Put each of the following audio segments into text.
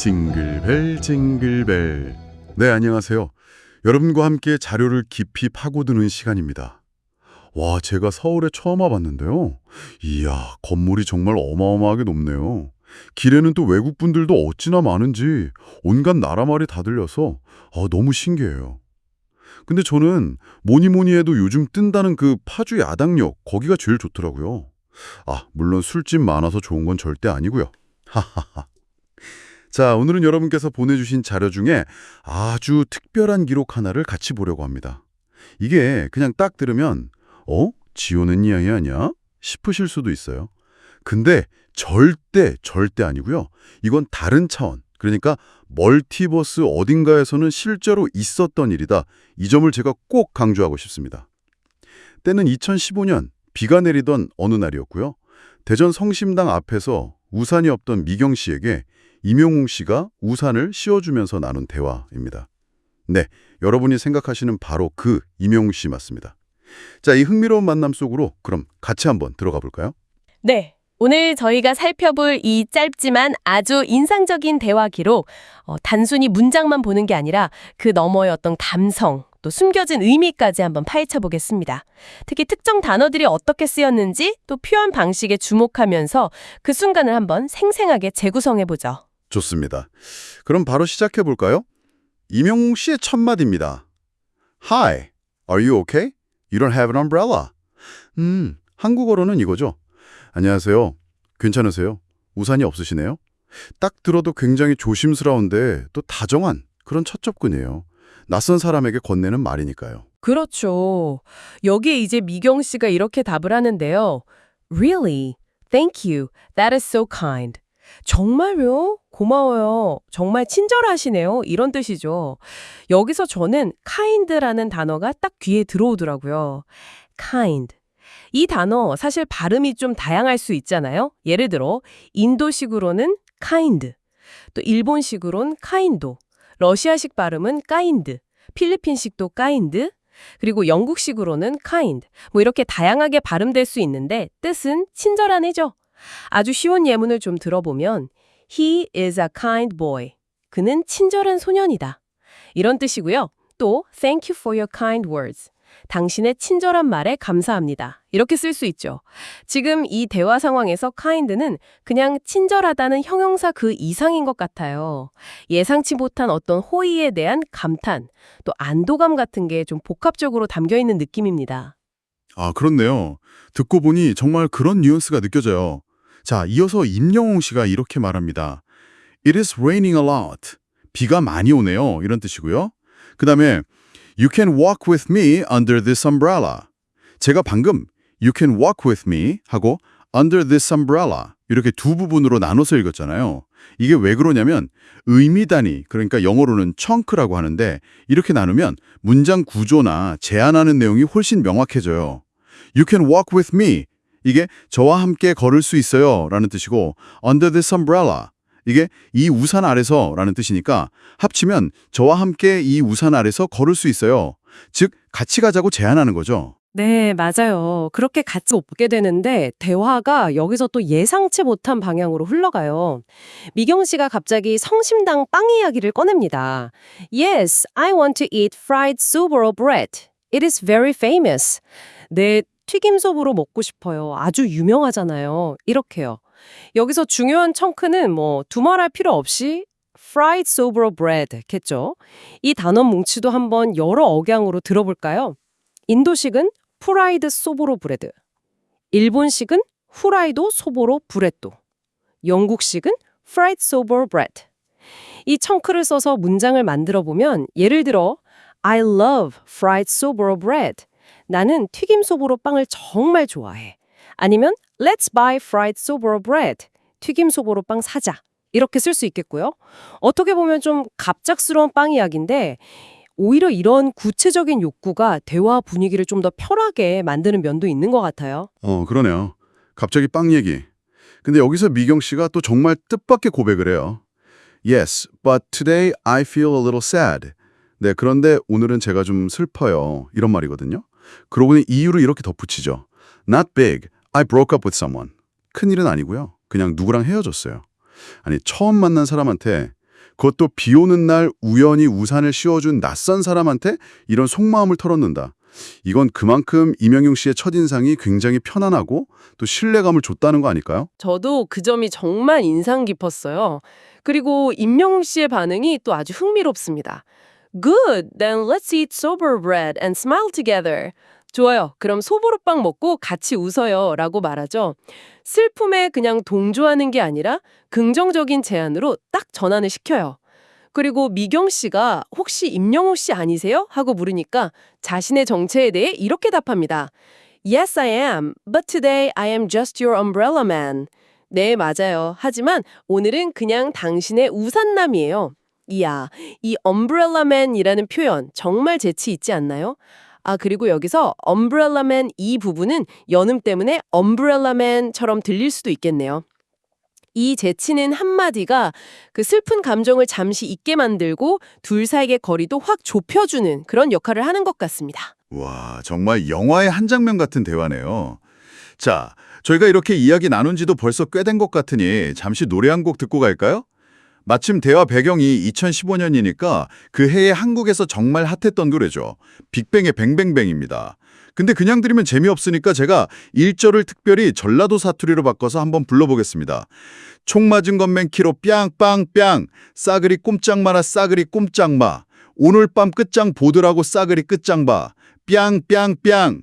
징글벨 징글벨. 네 안녕하세요. 여러분과 함께 자료를 깊이 파고드는 시간입니다. 와 제가 서울에 처음 와봤는데요. 이야 건물이 정말 어마어마하게 높네요. 길에는 또 외국분들도 어찌나 많은지 온갖 나라 말이 다 들려서 아, 너무 신기해요. 근데 저는 뭐니 뭐니 해도 요즘 뜬다는 그 파주 야당역 거기가 제일 좋더라고요. 아 물론 술집 많아서 좋은 건 절대 아니고요. 하하하 자, 오늘은 여러분께서 보내주신 자료 중에 아주 특별한 기록 하나를 같이 보려고 합니다. 이게 그냥 딱 들으면 어? 지오는 이야기 아니야? 싶으실 수도 있어요. 근데 절대 절대 아니고요. 이건 다른 차원. 그러니까 멀티버스 어딘가에서는 실제로 있었던 일이다. 이 점을 제가 꼭 강조하고 싶습니다. 때는 2015년 비가 내리던 어느 날이었고요. 대전 성심당 앞에서 우산이 없던 미경 씨에게 임용웅 씨가 우산을 씌워주면서 나눈 대화입니다. 네, 여러분이 생각하시는 바로 그 임용웅 씨 맞습니다. 자, 이 흥미로운 만남 속으로 그럼 같이 한번 들어가 볼까요? 네. 오늘 저희가 살펴볼 이 짧지만 아주 인상적인 대화 기록, 어, 단순히 문장만 보는 게 아니라 그 너머의 어떤 감성, 또 숨겨진 의미까지 한번 파헤쳐 보겠습니다. 특히 특정 단어들이 어떻게 쓰였는지 또 표현 방식에 주목하면서 그 순간을 한번 생생하게 재구성해 보죠. 좋습니다. 그럼 바로 시작해 볼까요? 임용웅 씨의 첫 마디입니다. Hi, are you okay? You don't have an umbrella. 음, 한국어로는 이거죠. 안녕하세요. 괜찮으세요? 우산이 없으시네요? 딱 들어도 굉장히 조심스러운데 또 다정한 그런 첫 접근이에요. 낯선 사람에게 건네는 말이니까요. 그렇죠. 여기에 이제 미경 씨가 이렇게 답을 하는데요. Really? Thank you. That is so kind. 정말요? 고마워요. 정말 친절하시네요. 이런 뜻이죠. 여기서 저는 kind라는 단어가 딱 귀에 들어오더라고요. kind. 이 단어 사실 발음이 좀 다양할 수 있잖아요. 예를 들어 인도식으로는 kind, 또 일본식으론 kind도, 러시아식 발음은 kind, 필리핀식도 kind, 그리고 영국식으로는 kind. 뭐 이렇게 다양하게 발음될 수 있는데 뜻은 친절한 애죠. 아주 쉬운 예문을 좀 들어보면 He is a kind boy. 그는 친절한 소년이다. 이런 뜻이고요. 또 Thank you for your kind words. 당신의 친절한 말에 감사합니다. 이렇게 쓸 수 있죠. 지금 이 대화 상황에서 kind는 그냥 친절하다는 형용사 그 이상인 것 같아요. 예상치 못한 어떤 호의에 대한 감탄, 또 안도감 같은 게 좀 복합적으로 담겨 있는 느낌입니다. 아, 그렇네요. 듣고 보니 정말 그런 뉘앙스가 느껴져요. 자, 이어서 임영웅 씨가 이렇게 말합니다. It is raining a lot. 비가 많이 오네요. 이런 뜻이고요. 그 다음에 You can walk with me under this umbrella. 제가 방금 You can walk with me 하고 under this umbrella 이렇게 두 부분으로 나눠서 읽었잖아요. 이게 왜 그러냐면 의미 단위, 그러니까 영어로는 chunk라고 하는데 이렇게 나누면 문장 구조나 제안하는 내용이 훨씬 명확해져요. You can walk with me. 이게 저와 함께 걸을 수 있어요 라는 뜻이고 under this umbrella 이게 이 우산 아래서 라는 뜻이니까 합치면 저와 함께 이 우산 아래서 걸을 수 있어요. 즉 같이 가자고 제안하는 거죠. 네, 맞아요. 그렇게 같이 오게 되는데 대화가 여기서 또 예상치 못한 방향으로 흘러가요. 미경 씨가 갑자기 성심당 빵 이야기를 꺼냅니다. Yes, I want to eat fried souboro bread. It is very famous. 네, 튀김소보로 먹고 싶어요. 아주 유명하잖아요. 이렇게요. 여기서 중요한 청크는 뭐 두말할 필요 없이 fried souboro bread겠죠. 이 단어 뭉치도 한번 여러 억양으로 들어볼까요? 인도식은 프라이드 소보로 브레드, 일본식은 후라이도 소보로 브레또, 영국식은 fried sobo bread. 이 청크를 써서 문장을 만들어 보면 예를 들어 I love fried sobo bread. 나는 튀김 소보로 빵을 정말 좋아해. 아니면 Let's buy fried sobo bread. 튀김 소보로 빵 사자. 이렇게 쓸 수 있겠고요. 어떻게 보면 좀 갑작스러운 빵 이야기인데 오히려 이런 구체적인 욕구가 대화 분위기를 좀 더 편하게 만드는 면도 있는 것 같아요. 어, 그러네요. 갑자기 빵 얘기. 근데 여기서 미경 씨가 또 정말 뜻밖의 고백을 해요. Yes, but today I feel a little sad. 네, 그런데 오늘은 제가 좀 슬퍼요. 이런 말이거든요. 그러고는 이유를 이렇게 덧붙이죠. Not big. I broke up with someone. 큰일은 아니고요. 그냥 누구랑 헤어졌어요. 아니, 처음 만난 사람한테 그것도 비 오는 날 우연히 우산을 씌워준 낯선 사람한테 이런 속마음을 털어놓는다. 이건 그만큼 이명용 씨의 첫인상이 굉장히 편안하고 또 신뢰감을 줬다는 거 아닐까요? 저도 그 점이 정말 인상 깊었어요. 그리고 임영웅 씨의 반응이 또 아주 흥미롭습니다. Good, then let's eat sober bread and smile together. 좋아요. 그럼 소보로빵 먹고 같이 웃어요. 라고 말하죠. 슬픔에 그냥 동조하는 게 아니라 긍정적인 제안으로 딱 전환을 시켜요. 그리고 미경 씨가 혹시 임영웅 씨 아니세요? 하고 물으니까 자신의 정체에 대해 이렇게 답합니다. Yes, I am. But today I am just your umbrella man. 네, 맞아요. 하지만 오늘은 그냥 당신의 우산남이에요. 이야, 이 umbrella man이라는 표현 정말 재치 있지 않나요? 아, 그리고 여기서 umbrella man 이 부분은 연음 때문에 umbrella man처럼 들릴 수도 있겠네요. 이 재치는 한마디가 그 슬픈 감정을 잠시 잊게 만들고 둘 사이의 거리도 확 좁혀주는 그런 역할을 하는 것 같습니다. 와, 정말 영화의 한 장면 같은 대화네요. 자, 저희가 이렇게 이야기 나눈 지도 벌써 꽤 된 것 같으니 잠시 노래 한 곡 듣고 갈까요? 마침 대화 배경이 2015년이니까 그 해에 한국에서 정말 핫했던 노래죠. 빅뱅의 뱅뱅뱅입니다. 근데 그냥 들으면 재미없으니까 제가 1절을 특별히 전라도 사투리로 바꿔서 한번 불러보겠습니다. 총 맞은 건 맨 키로 뺨빵뺨 싸그리 꼼짝마라 싸그리 꼼짝마 오늘 밤 끝장 보드라고 싸그리 끝장 봐 뺨 뺨 뺨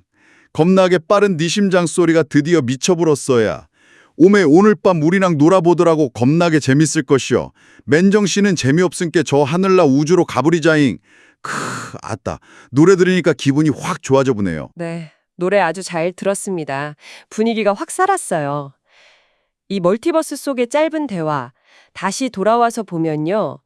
겁나게 빠른 네 심장 소리가 드디어 미쳐 불었어야 오메 오늘 밤 우리랑 놀아보더라고 겁나게 재밌을 것이여 맨정씨는 재미없은께 저 하늘나 우주로 가버리자잉 크 아따 노래 들으니까 기분이 확 좋아져 보네요 네, 노래 아주 잘 들었습니다. 분위기가 확 살았어요. 이 멀티버스 속의 짧은 대화, 다시 돌아와서 보면요.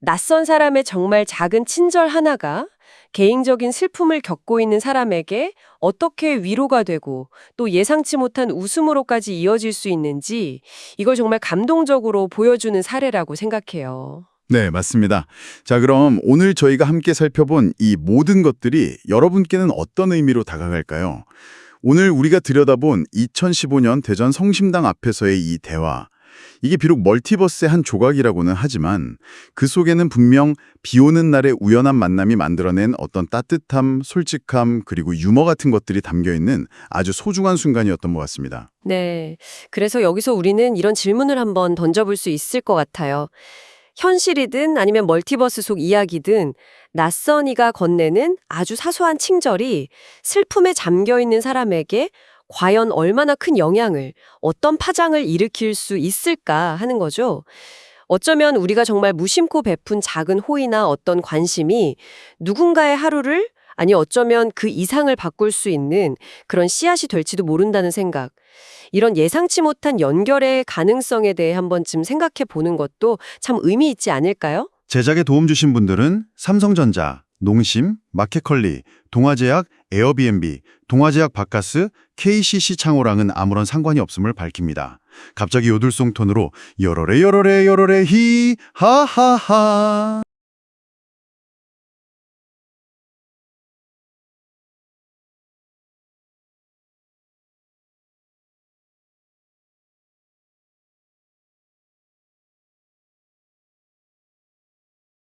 낯선 사람의 정말 작은 친절 하나가 개인적인 슬픔을 겪고 있는 사람에게 어떻게 위로가 되고 또 예상치 못한 웃음으로까지 이어질 수 있는지 이걸 정말 감동적으로 보여주는 사례라고 생각해요. 네, 맞습니다. 자, 그럼 오늘 저희가 함께 살펴본 이 모든 것들이 여러분께는 어떤 의미로 다가갈까요? 오늘 우리가 들여다본 2015년 대전 성심당 앞에서의 이 대화. 이게 비록 멀티버스의 한 조각이라고는 하지만 그 속에는 분명 비 오는 날의 우연한 만남이 만들어낸 어떤 따뜻함, 솔직함, 그리고 유머 같은 것들이 담겨 있는 아주 소중한 순간이었던 것 같습니다. 네. 그래서 여기서 우리는 이런 질문을 한번 던져볼 수 있을 것 같아요. 현실이든 아니면 멀티버스 속 이야기든 낯선 이가 건네는 아주 사소한 친절이 슬픔에 잠겨 있는 사람에게 과연 얼마나 큰 영향을, 어떤 파장을 일으킬 수 있을까 하는 거죠. 어쩌면 우리가 정말 무심코 베푼 작은 호의나 어떤 관심이 누군가의 하루를 아니 어쩌면 그 이상을 바꿀 수 있는 그런 씨앗이 될지도 모른다는 생각. 이런 예상치 못한 연결의 가능성에 대해 한 번쯤 생각해 보는 것도 참 의미 있지 않을까요? 제작에 도움 주신 분들은 삼성전자, 농심, 마켓컬리, 동아제약, 에어비앤비, 동아제약 바카스, KCC 창호랑은 아무런 상관이 없음을 밝힙니다. 갑자기 요들송 톤으로 여러래 여러래 여러래 히 하하하